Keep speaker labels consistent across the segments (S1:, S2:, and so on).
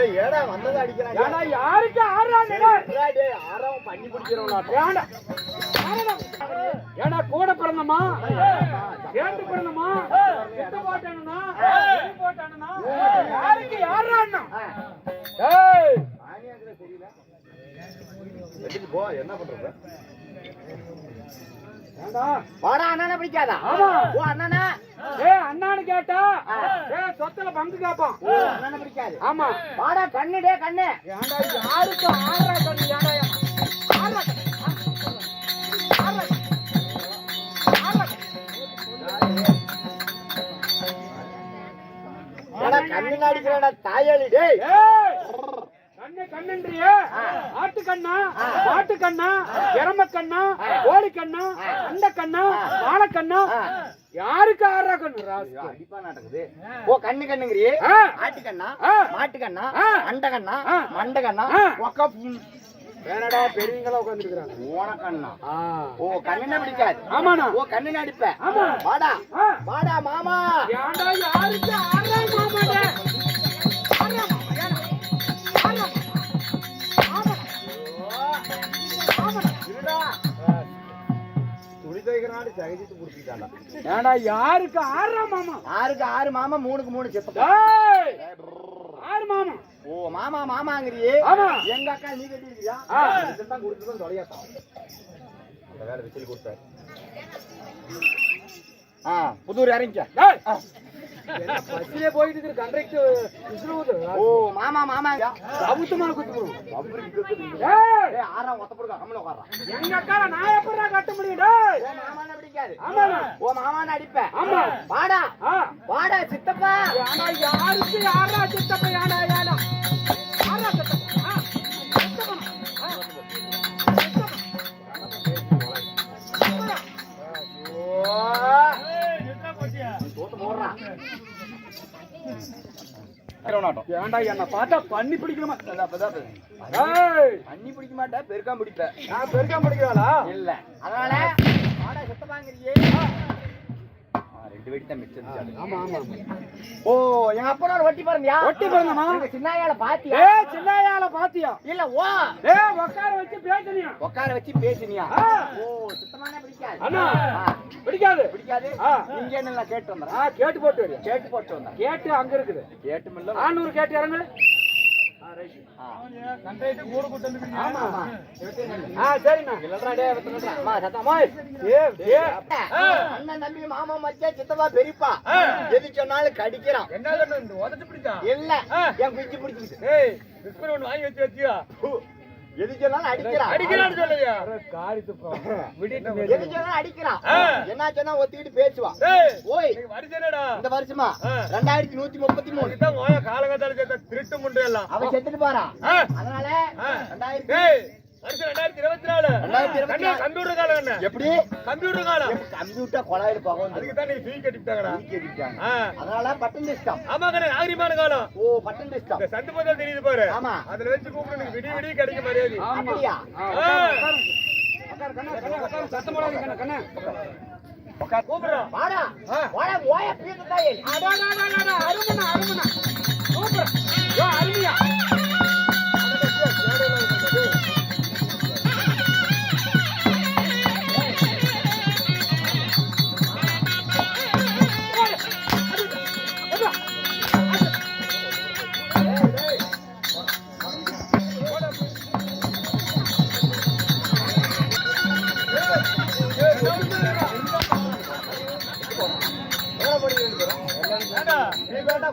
S1: டேய் ஏடா வந்ததை அடிக்கிறாங்க.
S2: யாருக்கு
S1: ஏடா, டேய் ஆறாவும் பண்ணி பிடிக்கிறவனா
S2: ஏண்டா? ஏடா கூட பிறந்தமா சேர்ந்து பிறந்தமா எட்டு போட்டானுனா எட்டு போட்டானுனா யாருக்கு யாரா அண்ணா ஏய்.
S1: எதுக்கு போ என்ன பண்றது?
S2: ஏண்டா
S1: வாடா அண்ணனை பிடிக்காதா?
S2: ஆமா.
S1: ஓ அண்ணனா?
S2: ஏய் அண்ணான்னு கேட்டா ஏய் சொத்துல பங்கு
S1: பிடிக்காது.
S2: ஆமா.
S1: வாடா கண்ணு டே கண்ணு.
S2: ஏண்டா யாருக்கு ஆறா கண்ணு ஏண்டா ஆறா
S1: அடிக்கிறடா தாயாளி. டேய்
S2: கண்ணு கண்ணுன்றியே. ஆட்டு கண்ணா கண்ணா எரம கண்ணா கோழி கண்ணா அந்த கண்ணா வாழை கண்ணா யாருக்கு ஆறா கண்ணு.
S1: அடிப்பா நடக்குது ஓ கண்ணு கண்ணுங்கிறியே. ஆட்டு கண்ணா. மாட்டு கண்ணா. அண்ட கண்ணா. மண்ட கண்ணா. ஒக்க.
S2: வேணடா பெரியவங்களா
S1: ஓன கண்ணா ஓ கண்ணுன பிடிக்காது.
S2: ஆமாண்ணா.
S1: ஓ கண்ணுன அடிப்ப.
S2: ஆமா.
S1: வாடா.
S2: ஆ.
S1: வாடா மாமா.
S2: ஏன்டா யாருக்கு ஆறா மாமாடே
S1: புடிச்சிட்டாடா
S2: ஏன்டா யாருக்கு ஆறா மாமா?
S1: ஆறு மாமா? மூணுக்கு மூணு
S2: ஆறு மாமா?
S1: ஓ மாமா மாமாங்கிறியே.
S2: ஆமா.
S1: எங்க அக்கா நீ கட்டிருக்கியா
S2: ஆ.
S1: தான் கொடுத்துதான் தொலையாத்தான் அந்த வேலை விசில் கொடுத்தாரு ஆ புதூர் இறங்கிக்க.
S2: ಬಸ್ಸಿಗೆ ಹೋಗಿದ್ರು ಕಂಡ್ರಕ್ಟ್ ಇದ್ರು
S1: ಓ மாமா ಮಾಮ
S2: ಯಾವತ್ತು
S1: ಮಾಡ್ಕೊತ್ರು ஆறாம் ஒத்த பிடிக்க அம்மனை
S2: எங்க அக்கா நான் எப்படா கட்ட முடியும்?
S1: மாமான பிடிக்காது.
S2: ஆமா.
S1: ஓ மாமான அடிப்பேன்
S2: ஆமா.
S1: வாடா. வாடா சித்தப்பா.
S2: யாருக்கு யாரா சித்தப்பா
S1: யாடா யாடா
S2: வேணாட்டம் என்ன பார்த்தா பண்ணி பிடிக்கணுமா?
S1: பண்ணி பிடிக்க மாட்டேன் பெருக்கான் பிடிப்பேன்.
S2: நான் பெருக்கான் பிடிக்கிறாளா
S1: இல்ல. அதனால ஆடா செத்தாங்கிறியே ரெண்டு வெடி தான் மிச்சம்
S2: ஆமா ஆமா
S1: ஓ எங்க அப்பா ஒரு வட்டி பாருங்கயா
S2: ஒட்டி பிறந்தமா
S1: சின்னாயால பாத்தியா?
S2: ஏ சின்னையால பாத்தியா?
S1: இல்ல ஓ.
S2: ஏ உட்கார வச்சு பேசுனியா?
S1: உட்கார வச்சு பேசினியா. ஓ சுத்தமான பிடிக்காது.
S2: அண்ணா பிடிக்காது.
S1: பிடிக்காது?
S2: ஆ.
S1: நீங்க என்ன கேட்டு வந்தேன்
S2: ஆ கேட்டு போட்டு வரியா?
S1: கேட்டு போட்டு வந்தேன்
S2: கேட்டு அங்க இருக்குது.
S1: கேட்டு மில்ல
S2: ஆனூர் கேட்டு இறங்கு
S1: மாமா மச்சா சித்தப்பா பெரியப்பா எது சொன்னாலும் கடிக்கிறான்
S2: என்ன
S1: இல்ல என் குஞ்சு
S2: பிடிச்சிருக்கு வாங்கி வச்சு வச்சியா
S1: எதுக்கெல்லாம் அடிக்கிறான்
S2: அடிக்கிறான்னு சொல்லுங்க காரி
S1: அடிக்கிறான் என்னாச்சுன்னா ஒத்திக்கிட்டு
S2: பேசுவா.
S1: ஓய்
S2: வருஷம்டா
S1: இந்த வருஷமா? ரெண்டாயிரத்தி நூத்தி முப்பத்தி மூணு.
S2: காலகட்டத்தில் திருட்டு முண்டு எல்லாம்.
S1: செத்துட்டு
S2: பாரா
S1: அதனால ரெண்டாயிரத்தி எப்படி?
S2: கம்ப்யூட்டர் காலம்.
S1: கம்ப்யூட்டர் கொலாயில போகும்
S2: அதுக்கு நீ
S1: கட்டிட்டாங்கடா
S2: கட்டிட்டாங்க
S1: அதனால
S2: ஆமா கண்ணே நாகரிகமான காலம்.
S1: ஓ பட்டன்
S2: டிஸ்கம் சந்து தெரியுது பாரு.
S1: ஆமா.
S2: அதுல வச்சு கூப்பிடுறது விடி விடி கிடைக்க மரியாதை.
S1: அப்படியா?
S2: சத்தம் போடாது கூப்பிடுறோம்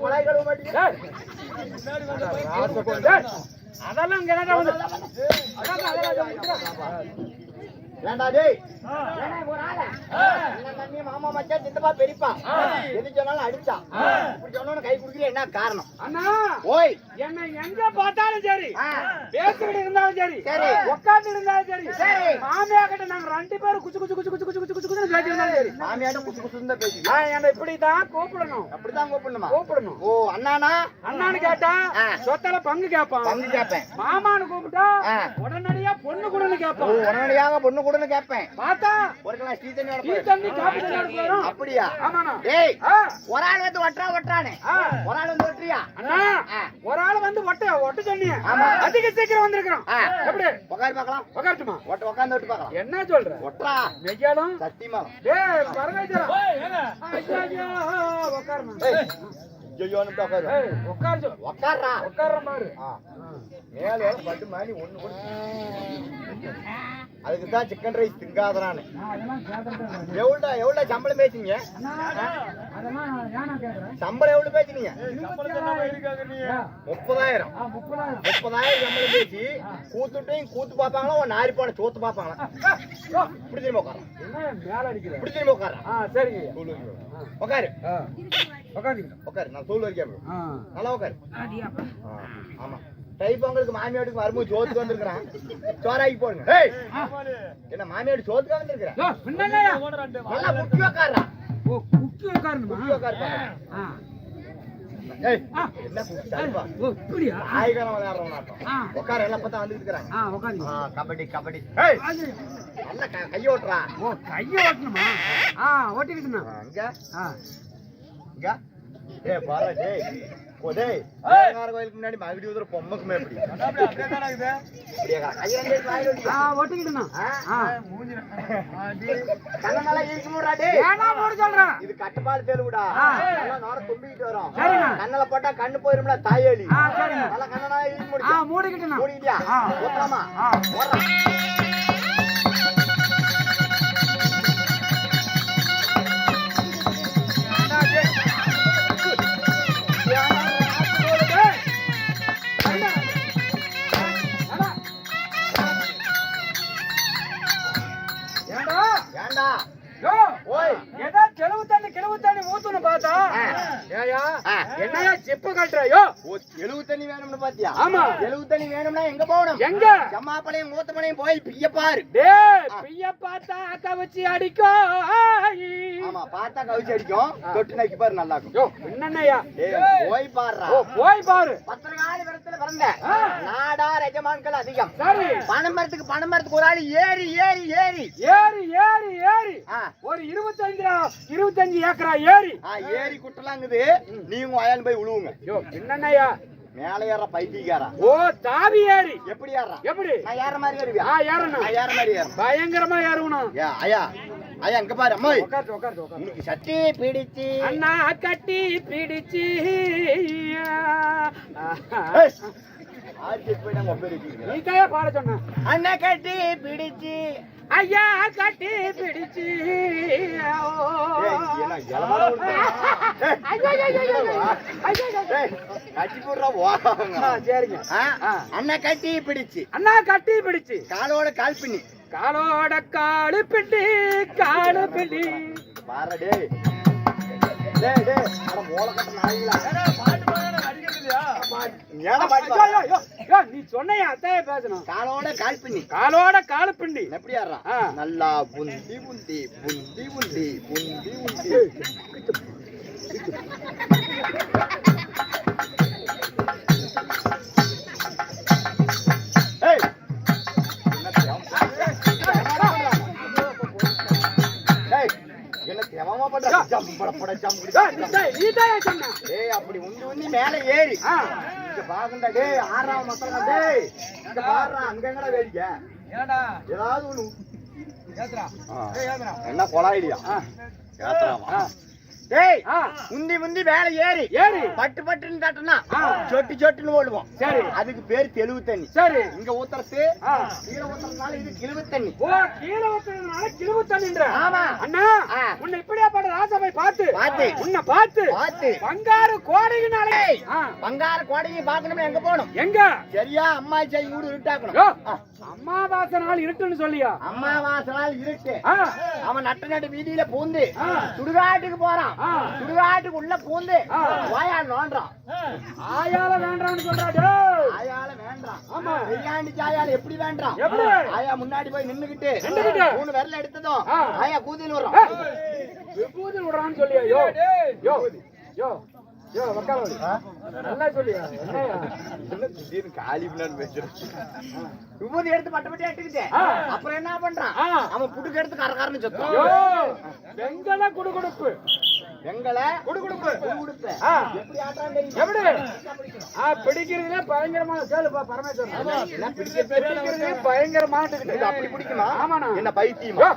S1: கொலை கழுவ மாட்டீங்க
S2: அதெல்லாம் இங்க வந்து
S1: ஏண்டா டேய். ஒரு ஆள. மாமா மச்சான் சித்தப்பா பெரியப்பா. எது சொன்னாலும் இப்படி சொன்னோன்னு கை குடுக்கல என்ன காரணம்?
S2: அண்ணா
S1: ஓய்.
S2: என்னை எங்க பார்த்தாலும் சரி. பேசிக்கிட்டு இருந்தாலும் சரி.
S1: சரி.
S2: உட்கார்ந்து இருந்தாலும் சரி.
S1: சரி.
S2: மாமியா கிட்ட நாங்க ரெண்டு பேரும் குச்சு குச்சு குச்சு குச்சு குச்சு குச்சு குச்சு குச்சு பேசி இருந்தாலும் சரி.
S1: மாமியாட்ட குசு குசுன்னு தான் பேசி
S2: என்னை இப்படிதான் கூப்பிடணும்.
S1: அப்படிதான் கூப்பிடணுமா?
S2: கூப்பிடணும்.
S1: ஓ அண்ணானா?
S2: அண்ணான்னு கேட்டா. சொத்தல பங்கு கேட்பான்.
S1: பங்கு கேட்பேன்.
S2: மாமான்னு கூப்பிட்டா
S1: ஆ.
S2: பொண்ணு கூடன்னு
S1: ஓ,
S2: கேட்பான்
S1: உடனடியாக பொண்ணு கூடன்னு கேட்பேன்.
S2: பார்த்தா?
S1: ஒரு கிளாஸ் டீ தண்ணி
S2: டீ. தண்ணி காபி தண்ணி
S1: அப்படியா?
S2: ஆமாண்ணா.
S1: டேய் ஒரு ஆள் வந்து ஒட்டுறா ஒட்டுறானே.
S2: ஆ.
S1: ஒரு ஆள் வந்து ஒட்டுறியா?
S2: அண்ணா. ஒரு ஆள் வந்து ஒட்ட ஒட்ட தண்ணி
S1: ஆமா.
S2: அதிக சீக்கிரம் வந்திருக்கிறோம். எப்படி?
S1: உட்காரு பார்க்கலாம்.
S2: உக்காட்டுமா
S1: ஒட்ட உட்காந்து ஒட்டு பார்க்கலாம்.
S2: என்ன சொல்ற?
S1: ஒட்டுறா.
S2: மெய்யாலும்
S1: சத்தியமா.
S2: டேய் பரவாயில்ல ஐயா உட்காருமா
S1: ஐயோ உட்காரு.
S2: உட்காரு.
S1: உட்கார்ற.
S2: மாதிரி.
S1: மேல பட்டு மாதிரி ஒண்ணு கூட. அதுக்கு தான் சிக்கன் ரைஸ்
S2: கேட்கறேன்
S1: எவ்வளோடா எவ்வளோடா சம்பளம்
S2: கேட்கறேன்
S1: சம்பளம் எவ்வளவு பேசுனீங்க? முப்பதாயிரம்.
S2: ஆ முப்பதாயிரம்.
S1: சம்பளம் பேசி கூத்துட்டையும் கூத்து பார்ப்பாங்களா ஒரு நாரி போன சோத்து பார்ப்பாங்களா? இப்படி திரும்ப உட்காரம்
S2: என்ன மேல அடிக்கிற?
S1: இப்படி திரும்ப உட்காரா.
S2: ஆ சரிங்க
S1: தூள் வைக்கிறேன். உட்காரு. உட்காரு நான் தூள் வைக்கேன்
S2: ஆ.
S1: நல்லா உட்காரு ஆமா. தை பொங்கலுக்கு மாமியாட்டுக்கு மருமக சோத்துக்கு வந்திருக்கிறான். சோறாக்கி போடுங்க. என்ன மாமியாடு சோத்துக்கு வந்திருக்கிறேன் நல்லா முக்கி உட்காரா
S2: உட்காரணுமா ஆ,
S1: கபடி கபடி. ஏய்!
S2: அது.
S1: நல்லா க- இங்க? பாரு டேய். தேங்கார கோயிலுக்கு முன்னாடி மறுபடியும் ஒரு பொம்மைக்குமே எப்படி? வாயில.
S2: ஆ ஆ.
S1: டேய்.
S2: மூட சொல்றேன்.
S1: இது கட்டுப்பாடு
S2: ஆ.
S1: நல்லா நோர தும்பிக்கிட்டு வரும். கண்ணுல போட்டா கண்ணு போயிரும்ல தாயேலி.
S2: ஆ
S1: நல்லா கண்ணை நல்லா இழுத்து
S2: ஆ
S1: முடிச்சு
S2: மூடிக்கிட்டுண்ணா.
S1: மூடிக்கிட்டியா?
S2: ஆ.
S1: ஊத்தலாமா
S2: தண்ணி ஊத்துன்னு பார்த்தா. ஏயா. என்னையா செப்பு கட்டுறயோ?
S1: எழுவு தண்ணி வேணும்னு பாத்தியா
S2: ஆமா.
S1: எழுவு தண்ணி வேணும்னா எங்க போகணும்?
S2: எங்க?
S1: ஜம்மாப்பளையும் மூத்தமலையும் போய் பிய்ய பாரு.
S2: டேய் பிய்ய பார்த்தா கவச்சி அடிக்கோ
S1: ஆமா பார்த்தா கவிச்சு அடிக்கும். தொட்டு நக்கி பாரு நல்லா இருக்கும்
S2: யோ என்னையா
S1: டேய், போய் பாருடா
S2: போய் பாரு.
S1: பத்திரகாளி விரத்துல பிறந்த எஜமான்கள் அதிகம்.
S2: சரி.
S1: பணமரத்துக்கு பணமரத்துக்கு ஒரு ஆள் ஏறி ஏறி ஏறி.
S2: ஏறி ஏறி ஏறி. ஒரு இருபத்தஞ்சு இருபத்தஞ்சு ஏக்கரா ஏறி.
S1: ஆ, ஏறி குட்டலாங்குது. நீங்க அயால் போய் உழுவுங்க.
S2: யோ என்னையா
S1: மேல ஏற பைத்தியக்காரா
S2: ஓ தாவி ஏறி.
S1: எப்படி ஏறா
S2: எப்படி?
S1: நான் ஏற மாதிரி ஏறுவியா?
S2: ஆ ஏறணும்.
S1: நான் ஏற மாதிரி ஏறும்.
S2: பயங்கரமா ஏறணும்.
S1: ஏ ஐயா ஐயா இங்க பாரு அம்மா
S2: உட்காந்து உட்காந்து
S1: உனக்கு சட்டி பிடிச்சு.
S2: அண்ணா கட்டி பிடிச்சு.
S1: ஆர்த்தி போய் ஒப்பேரி வச்சுக்கிறேன்.
S2: நீ கையா பாட சொன்ன.
S1: அண்ணா கட்டி பிடிச்சு.
S2: ஐயா கட்டி பிடிச்சு.
S1: கட்டி
S2: சரிங்க.
S1: அண்ணா கட்டி பிடிச்சு.
S2: அண்ணா கட்டி பிடிச்சு.
S1: காலோட கால் பின்னி
S2: காலோட காலு பிடி காலு பிடி
S1: பாரு டேய் டேய். அட மோளக்கட்ட நாய்களா ஏடா
S2: நீ சொன்னையா அத்தைய பேசணும்?
S1: காலோட கால்
S2: காலோட காலு
S1: எப்படி ஆடுறான். நல்லா புந்தி புந்தி புந்தி புந்தி புந்தி புந்தி ஏய் என்ன தேவமா பண்ற ஜம்பட பட ஜம்படி
S2: ஏய், நீ தான் நீ தான் சொன்ன
S1: ஏய் அப்படி உந்தி உந்தி மேல ஏறி.
S2: ஆ.
S1: இங்க பாருங்கடா டேய் ஆறாம் மத்தங்க டேய். இங்க பாருடா அங்க எங்கடா வேடிக்கை? ஏதாவது ஒண்ணு ஆ. என்ன கொலாயிலியா ஏத்துறாமா டேய்
S2: ஆ.
S1: முந்தி முந்தி மேல ஏறி.
S2: ஏறி.
S1: பட்டு பட்டுன்னு தட்டுனா. சொட்டு சொட்டுன்னு ஓடுவோம்.
S2: சரி.
S1: அதுக்கு பேர் தெளிவு தண்ணி.
S2: சரி.
S1: இங்க ஊத்துறது. கீழே ஊத்துறதுனால இது கிழிவு தண்ணி.
S2: ஓ கீழே ஊத்துறதுனால கிழிவு தண்ணின்ற.
S1: ஆமா.
S2: அண்ணா. உன்னை ராசாவை பார்த்து
S1: பார்த்து.
S2: உன்னை பார்த்து
S1: பார்த்து
S2: பங்காரு கோடையினாலே.
S1: பங்கார கோடையை பார்க்கணும்னா எங்க போகணும்
S2: எங்க
S1: சரியா அம்மா செய் வீடு இருட்டாக்கணும்.
S2: அம்மாவாசை நாள் இருட்டுன்னு சொல்லியா
S1: அம்மாவாசை நாள் இருட்டு. அவன் நட்ட நட்டு வீதியில பூந்து. சுடுகாட்டுக்கு போறான். சுடுகாட்டுக்கு உள்ள பூந்து
S2: ஆ.
S1: வாயா நோண்டான்
S2: ஆயால வேண்டாம்னு சொல்றா டேய்.
S1: ஆயால வேண்டாம்
S2: ஆமா
S1: பிரியாணி சாயால எப்படி வேண்டாம்? ஆயா முன்னாடி போய் நின்னுகிட்டு? மூணு விரல எடுத்ததும். ஆயா
S2: ஏய்,
S1: வரும்
S2: விடுறான்னு சொல்லியா? யோ யோ யோ யோ
S3: ஆ?
S2: நல்லா சொல்லியா?
S3: என்ன திடீர்னு காலி பேசுறேன்
S1: விபூதி எடுத்து பட்டு பட்டு எடுத்துக்கிட்டு.
S2: ஆ.
S1: அப்புறம் என்ன பண்றான். அவன் புட்டுக்கு எடுத்து கரகாரன்னு சொத்தான்
S2: யோ வெங்கல குடுகுடுப்பு
S1: எங்களை
S2: குடுகுடுப்பு ஆ.
S1: எப்படி ஆட்டான் தெரியுமா?
S2: எப்படி? ஆ பிடிக்கிறதுல பயங்கரமான கேளுப்பா பரமேஸ்வரன்.
S1: என்ன பிடிக்கிறது
S2: பிடிக்கிறது பயங்கரமான
S3: அப்படி பிடிக்குமா?
S2: ஆமாண்ணா.
S3: என்ன பைத்தியமா?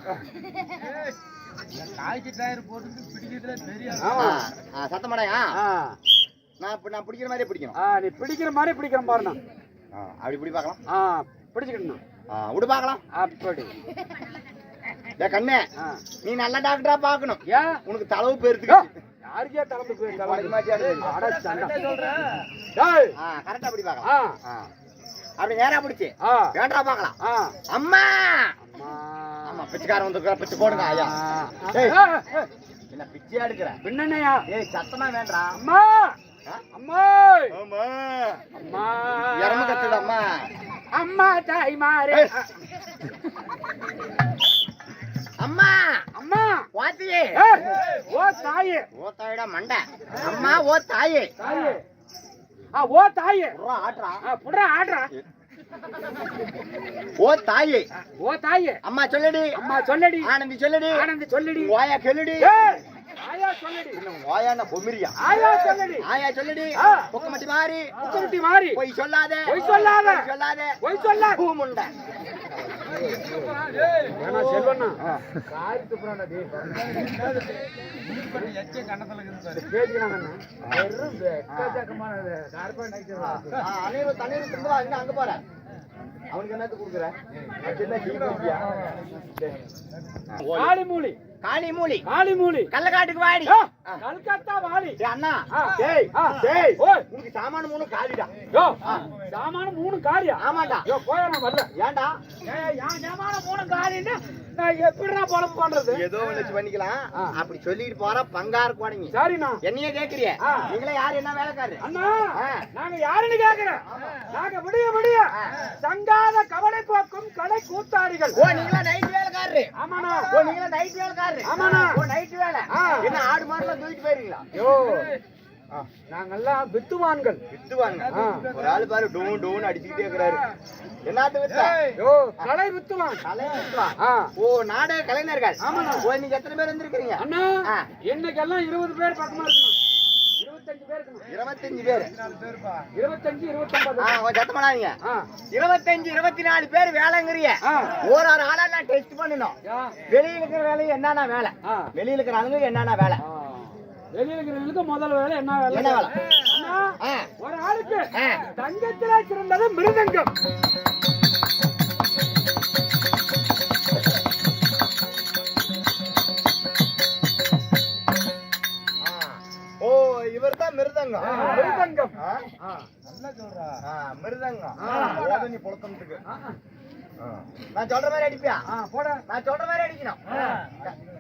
S2: ஆமா
S1: ஆ, சத்தமாடாயா
S2: ஆ.
S1: நான் இப்ப நான் பிடிக்கிற மாதிரியே பிடிக்கணும்.
S2: நீ பிடிக்கிற மாதிரி பிடிக்கிற பாருண்ணா.
S1: ஆ, அப்படி பிடி பார்க்கலாம்.
S2: ஆ பிடிச்சிக்கணும்
S1: ஆ, விடு பார்க்கலாம்.
S2: அப்படி.
S1: கண்ணே
S2: ஆ.
S1: நீ நல்ல டாக்டரா பார்க்கணும்.
S2: ஏன்
S1: உனக்கு தளவு பெருத்துக்கு.
S2: யாருக்கே டேய்.
S1: ஆ கரெக்டா அப்படி
S2: ஆ.
S1: பார்க்கலாம். அப்படி நேரா பிடிச்சி.
S2: ஆ.
S1: வேண்டா பார்க்கலாம்.
S2: ஆ.
S1: அம்மா!
S2: அம்மா.
S1: ஆமா பிச்சைக்காரன் வந்து பிச்சை போடுங்க ஐயா. என்ன பிச்சையா எடுக்கிற?
S2: பின்னணையா
S1: ஏய் சத்தமா வேண்டா
S2: அம்மா? அம்மா! அம்மா!
S1: அம்மா.
S2: அம்மா தாய் மாறு.
S1: அம்மா!
S2: அம்மா!
S1: வாத்தியே
S2: ஏய், ஓ தாயே.
S1: ஓ தாயிடா மண்டை. அம்மா ஓ தாயே.
S2: தாயே. ஆ ஓ தாயே.
S1: புறா ஆட்டுறா
S2: ஆ புடுறா ஆடுறா.
S1: ஓ தாயே.
S2: ஓ தாயே.
S1: அம்மா சொல்லுடி.
S2: அம்மா சொல்லடி.
S1: ஆனந்தி சொல்லுடி.
S2: ஆனந்தி சொல்லடி.
S1: ஓயா சொல்லுடி
S2: ஏய், ஆயா சொல்லடி.
S1: ஓயான பொமிரியா
S2: ஆயா சொல்லடி.
S1: ஆயா. பொக்கமட்டி மாறி.
S2: மாறி.
S1: பொய் சொல்லாத.
S2: பொய் சொல்லாத.
S1: சொல்லாத.
S2: போய்
S1: பூமுண்டை. அனைவரும் அங்க அவனுக்கு என்னத்து கொடுக்குற?
S3: அது
S2: மூலி
S1: காளி மூலி
S2: காளி மூலி
S1: கள்ளக்காட்டுக்கு வாடி.
S2: கல்கத்தா வாலி
S1: டேய் அண்ணா. டேய். டேய். உனக்கு சாமான மூணு காலிடா.
S2: யோ சாமான மூணு காரியா
S1: ஆமாடா
S2: யோ போயா நான் வரல
S1: ஏன்டா?
S2: ஏய் என் சாமான மூணு காரின்னா நான் எப்படிடா பொழப்பு பண்றது?
S1: ஏதோ ஒண்ணு பண்ணிக்கலாம். அப்படி சொல்லிட்டு போற பங்காரு போனீங்க.
S2: சரிண்ணா.
S1: என்னையே கேக்குறிய. நீங்களே யாரு என்ன வேலைக்காரு
S2: அண்ணா. நாங்க யாருன்னு கேக்குறேன். நாங்க விடிய விடிய. சங்காத கவலை போக்கும் கடை கூத்தாடிகள்.
S1: ஓ நீங்களா நைட் வேலைக்காரரு
S2: ஆமாண்ணா.
S1: ஓ நீங்களா நைட் வேலைக்காரரு.
S2: ஆமாண்ணா.
S1: ஓ நைட் வேலை. என்ன ஆடு மாடுலாம் தூக்கிட்டு போயிருங்களா
S2: நாங்கெல்லாம் வித்துவான்கள்.
S3: வித்துவாங்க
S2: ஆ.
S3: ஒரு ஆளு பாரு டூ டூன்னு அடிச்சுக்கிட்டே இருக்கிறாரு.
S1: என்னத்து வித்தா?
S2: கலை வித்துவான்.
S1: கலை வித்துவா
S2: ஆ.
S1: ஓ நாடக கலைஞர்கள்.
S2: ஆமாண்ணா.
S1: ஓ நீங்க எத்தனை பேர் வந்திருக்கீங்க
S2: அண்ணா. இன்னைக்கெல்லாம் இருபது பேர் பக்கமா இருக்கணும். இருபத்தஞ்சு பேர்.
S1: இருபத்தஞ்சு
S2: இருபத்தொன்பது.
S1: ஆ இருபத்தஞ்சு இருபத்தி நாலு பேர் வேலைங்கிறிய. ஒரு ஒரு ஆளா நான் டெஸ்ட் பண்ணணும் வெளியில இருக்கிற வேலையும் என்னென்ன வேலை. வெளியில இருக்கிற ஆளுங்க என்னென்ன வேலை.
S2: வெளியில இருக்கிறவங்களுக்கு முதல் வேலை என்ன வேலை?
S1: என்ன வேலை?
S2: ஒரு ஆளுக்கு. தங்கத்திலே சிறந்தது மிருதங்கம்.
S3: மிருதங்கம்.
S2: மிருதங்கம்?
S3: ஆ.
S2: ஆ,
S3: மிருதங்கம். புழக்கத்துக்கு
S1: நான் சொல்ற மாதிரி அடிப்பியா?
S2: போட.
S1: நான் சொல்ற மாதிரி அடிக்கணும்.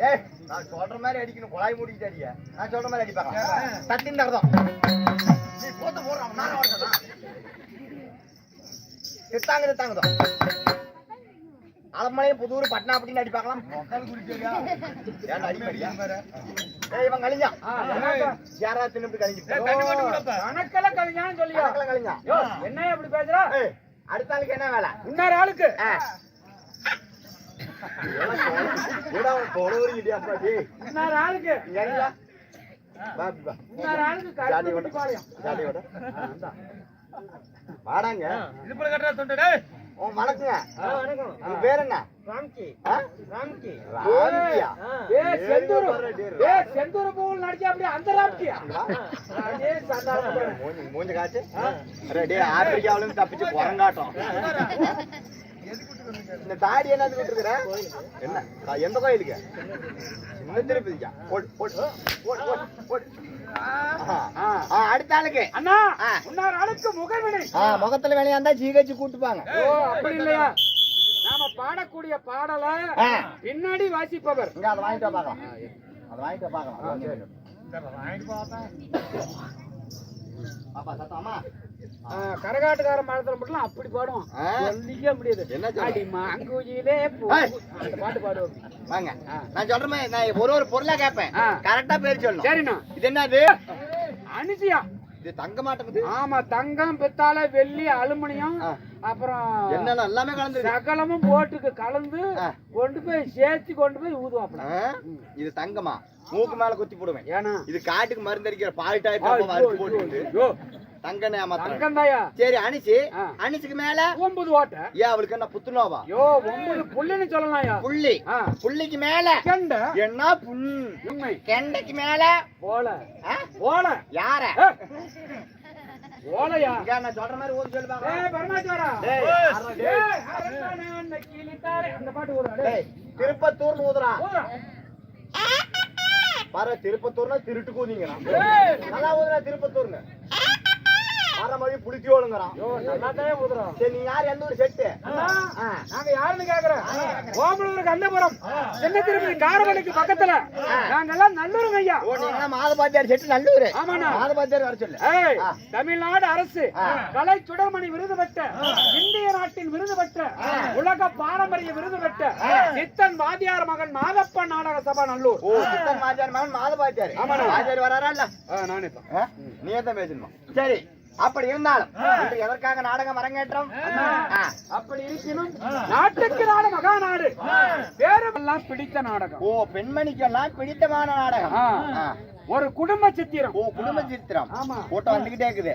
S1: ஏய் நான் சொல்ற மாதிரி அடிக்கணும். குழாய் மூடிக்கிட்டு நான் சொல்ற மாதிரி அடிப்பாங்க தத்தின் தரதம் நீ போடுறான் நான் ஓடுறா திட்டாங்க திட்டாங்கதோ அலமலையும் புதூர் பட்னா அப்படின்னு அடி பார்க்கலாம்
S3: ஏன் அடிமடியா
S1: ஏய் இவன் கழிஞ்சான்? யாரா தின்னு கழிஞ்சு
S2: கணக்கெல்லாம் கல்யாணம் சொல்லியா?
S1: கழிஞ்சான்
S2: யோ, என்ன இப்படி பேசுற?
S1: அடுத்த ஆளுக்கு என்ன வேலை?
S2: இன்னொரு ஆளுக்கு. இன்னொரு ஆளுக்கு. இன்னொரு ஆளுக்கு
S3: ஜாதி
S2: கருப்பு
S3: விட.
S2: குட்டி பாளையம்.
S1: வணக்கங்க.
S2: வணக்கம்.
S1: பேர் என்ன
S2: ராம்கி? ராம்கி.
S1: ராம்கியா?
S2: ஏய் செந்தூர். செந்தூர் பூவில் நடிச்சா அப்படியே அந்த ராம்கியா? அதே சாதாரண பாரு.
S3: மூஞ்சி மூஞ்ச காட்டு. அரே டேய் ஆப்பிரிக்காவுல இருந்து தப்பிச்சு குரங்காட்டம் இந்த தாடி என்ன விட்டுருக்குற? என்ன? எந்த கோயிலுக்கு? திருப்பதிக்கா. போடு போடு போடு போடு போடு. ஆஹா.
S2: ஆ.
S1: ஆ, அடுத்த ஆளுக்கு.
S2: அண்ணா
S1: ஆ.
S2: இன்னொரு ஆளுக்கு முகவினை
S1: ஆ முகத்துல வேலையா இருந்தா ஜிஹெச் கூட்டுப்பாங்க.
S2: ஓ அப்படி இல்லையா? நாம பாடக்கூடிய பாடல. பின்னாடி வாசிப்பவர்.
S1: இங்க அதை வாங்கிட்டு வா பார்க்கலாம். அதை வாங்கிட்டு பார்க்கலாம். பாப்பா சத்தமா
S2: கரகாட்டுக்கார மரத்துல மட்டும் அப்படி பாடுவோம்? சொல்லிக்க முடியாது? அடி மாங்குயிலே. அந்த பாட்டு பாடுவோம்
S1: வாங்க. நான் சொல்ற மாதிரி நான் ஒரு ஒரு பொருளா கேட்பேன். கரெக்டா பேர் சொல்லணும்
S2: சரிண்ணா
S1: இது என்னது
S2: அனிசியா
S1: இது தங்க மாட்டேங்குது
S2: ஆமா தங்கம் பித்தாளை வெள்ளி அலுமினியம். அப்புறம்
S1: என்னென்ன எல்லாமே கலந்து
S2: சகலமும் போட்டுக்கு கலந்து. கொண்டு போய் சேர்த்து கொண்டு போய் ஊதுவாப்ல
S1: இது தங்கமா? மூக்கு மேல குத்தி போடுவேன்.
S2: ஏன்னா?
S1: இது காட்டுக்கு மருந்தடிக்கிற பால்டாய்
S2: ஐயோ,
S1: வறுத்து போட்டு
S2: ஐயோ,
S1: தங்க ஏமாத்துறேன்
S2: தங்கம் தாயா
S1: சரி அனிச்சு. அனிச்சுக்கு மேல?
S2: ஒன்பது ஓட்டை.
S1: ஏன் அவளுக்கு என்ன புத்துனோவா
S2: யோ ஒன்பது புள்ளின்னு சொல்லலாம்யா.
S1: புள்ளி. புள்ளிக்கு மேல?
S2: கெண்ட.
S1: என்ன புண் கெண்டைக்கு மேல?
S2: போல? போல.
S1: யார? நான் சொல்ற மாதிரி ஓதி சொல்லு பாக்கலாம்.
S2: ஏய். அந்த பாட்டு ஓடுறா, டேய்.
S1: டேய், திருப்பத்தூர்னு ஊதுறா
S2: ஓடுறா.
S1: பாரு திருப்பத்தூர்னா திருட்டு கூதிங்கிறான்
S2: ஏய்.
S1: நல்லா ஊதுறா திருப்பத்தூர்னு வர மொழி புடிச்சி ஓடுங்கிறான்
S2: யோ, நல்லாத்தானே ஓடுறோம்.
S1: சரி நீ யார்? எந்த ஊர்? செட்டு.
S2: நாங்க யாருன்னு கேக்குறேன். ஓமலூர் கண்ணபுரம் சின்ன திருப்பதி காரமணிக்கு பக்கத்துல. நாங்கெல்லாம் நல்லூருங்க ஐயா.
S1: மாதபாத்தியார் செட்டு நல்லூர்.
S2: ஆமாண்ணா.
S1: மாதபாத்தியார் வர சொல்லு.
S2: தமிழ்நாடு அரசு கலை சுடர்மணி விருது பெற்ற இந்திய நாட்டின் விருது பெற்ற உலக பாரம்பரிய விருது பெற்ற சித்தன் வாதியார் மகன் மாதப்ப நாடக சபா நல்லூர்.
S1: ஓ சித்தன் மாத்தியார் மகன் மாதபாத்தியார்
S2: ஆமாண்ணா.
S1: மாத்தியார் வராரா இல்ல?
S2: நானே?
S1: நீ தான் பேசணுமா சரி. அப்படி இருந்தாலும் எதற்காக நாடகம் அரங்கேற்றம்.
S2: அப்படி இருப்பினும் நாட்டுக்கு நாடு மகா நாடு பேரெல்லாம் பிடித்த நாடகம்.
S1: ஓ பெண்மணிக்கெல்லாம் பிடித்தமான நாடகம்.
S2: ஒரு குடும்ப சித்திரம்.
S1: ஓ குடும்ப சித்திரம். கூட்டம் வந்துகிட்டே இருக்குது.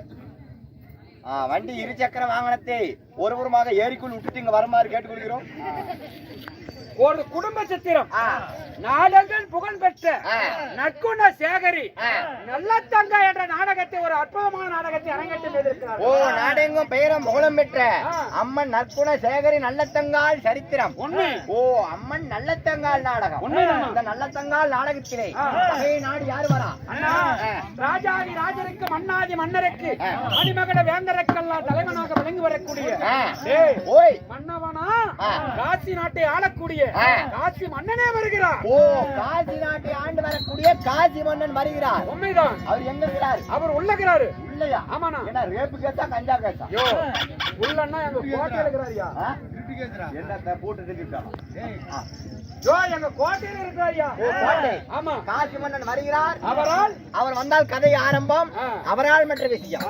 S1: வண்டி இருசக்கர வாகனத்தை ஒருபுறமாக ஏரிக்குள் விட்டுட்டு இங்க வருமாறு கேட்டுக்கொள்கிறோம்.
S2: ஒரு குடும்ப சித்திரம்
S1: ஆ.
S2: நாடகங்கள் புகழ் பெற்ற. நற்குண சேகரி. நல்லத்தங்கா என்ற நாடகத்தை ஒரு அற்புதமான நாடகத்தை அரங்கேற்றம்
S1: ஓ நாடெங்கும் பெயரும் புகழும் பெற்ற. அம்மன் நற்குண சேகரி நல்லத்தங்கால் சரித்திரம்
S2: உண்மை
S1: ஓ அம்மன் நல்லத்தங்கால் நாடகம்
S2: உண்மைதாம்மா.
S1: இந்த நல்லத்தங்கால் நாடகத்திலே
S2: ஆ.
S1: பகையை நாடு யாரு வரா
S2: அண்ணா ராஜாதி ராஜருக்கு மன்னாதி மன்னருக்கு மணிமகட வேந்தருக்கெல்லாம் தலைவனாக விளங்கி வரக்கூடிய
S1: ஓய்
S2: மன்னவனா. காசி நாட்டை ஆளக்கூடிய. காசி மன்னனே வருகிறார்.
S1: ஓ காசி நாட்டை ஆண்டு வரக்கூடிய காசி மன்னன் வருகிறார்.
S2: உண்மைதான்.
S1: அவர் எங்க இருக்கிறார்?
S2: அவர் உள்ளகிறாரு
S1: இல்லையா
S2: ஆமாண்ணா.
S1: ஏன்னா ரேப்பு கேட்டா கஞ்சா கேட்டா.
S2: யோ உள்ளன்னா எங்க கோட்டையில இருக்கிறாரியா?
S1: என்னத்த போட்டு
S2: யோ எங்க கோட்டையில இருக்கிறாரியா?
S1: ஓ, கோட்டை.
S2: ஆமா.
S1: காசி மன்னன் வருகிறார்.
S2: அவரால்?
S1: அவர் வந்தால் கதை ஆரம்பம். அவரால் மற்ற விஷயம்.